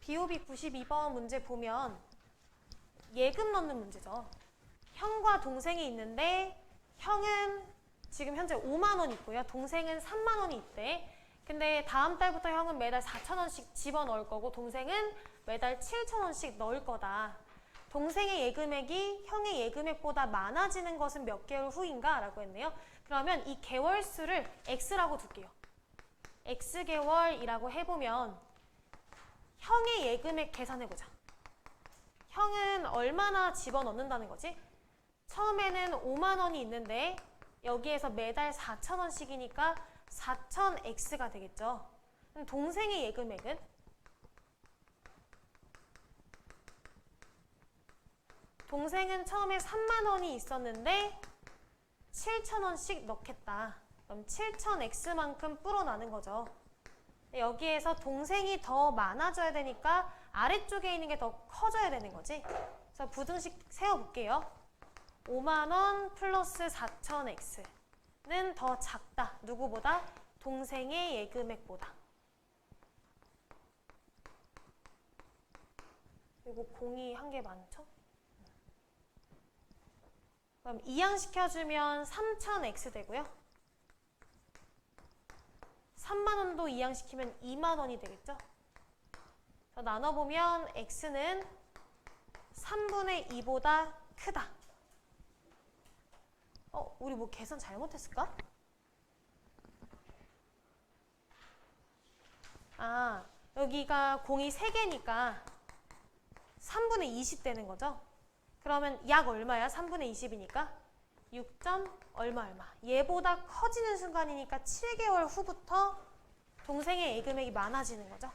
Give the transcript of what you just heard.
BOB 92번 문제 보면 예금 넣는 문제죠. 형과 동생이 있는데 형은 지금 현재 5만 원 있고요. 동생은 3만 원이 있대. 근데 다음 달부터 형은 매달 4천 원씩 집어넣을 거고 동생은 매달 7천 원씩 넣을 거다. 동생의 예금액이 형의 예금액보다 많아지는 것은 몇 개월 후인가? 라고 했네요. 그러면 이 개월 수를 x라고 둘게요. x개월이라고 해보면 형의 예금액 계산해보자. 형은 얼마나 집어넣는다는 거지? 처음에는 5만 원이 있는데 여기에서 매달 4천 원씩이니까 4천 x가 되겠죠. 그럼 동생의 예금액은 동생은 처음에 3만 원이 있었는데 7천 원씩 넣겠다. 그럼 7천 x만큼 불어나는 거죠. 여기에서 동생이 더 많아져야 되니까 아래쪽에 있는 게 더 커져야 되는 거지. 그래서 부등식 세워볼게요. 5만원 플러스 4,000x는 더 작다. 누구보다? 동생의 예금액보다. 그리고 공이 한 개 많죠? 그럼 이항시켜주면 3,000x 되고요. 3만 원도 이항시키면 2만 원이 되겠죠? 자, 나눠보면 x는 3분의 2보다 크다. 어, 우리 뭐 계산 잘못했을까? 아, 여기가 공이 3개니까 3분의 20 되는 거죠? 그러면 약 얼마야? 3분의 20이니까 6점 얼마 얼마. 얘보다 커지는 순간이니까 7개월 후부터 동생의 예금액이 많아지는 거죠.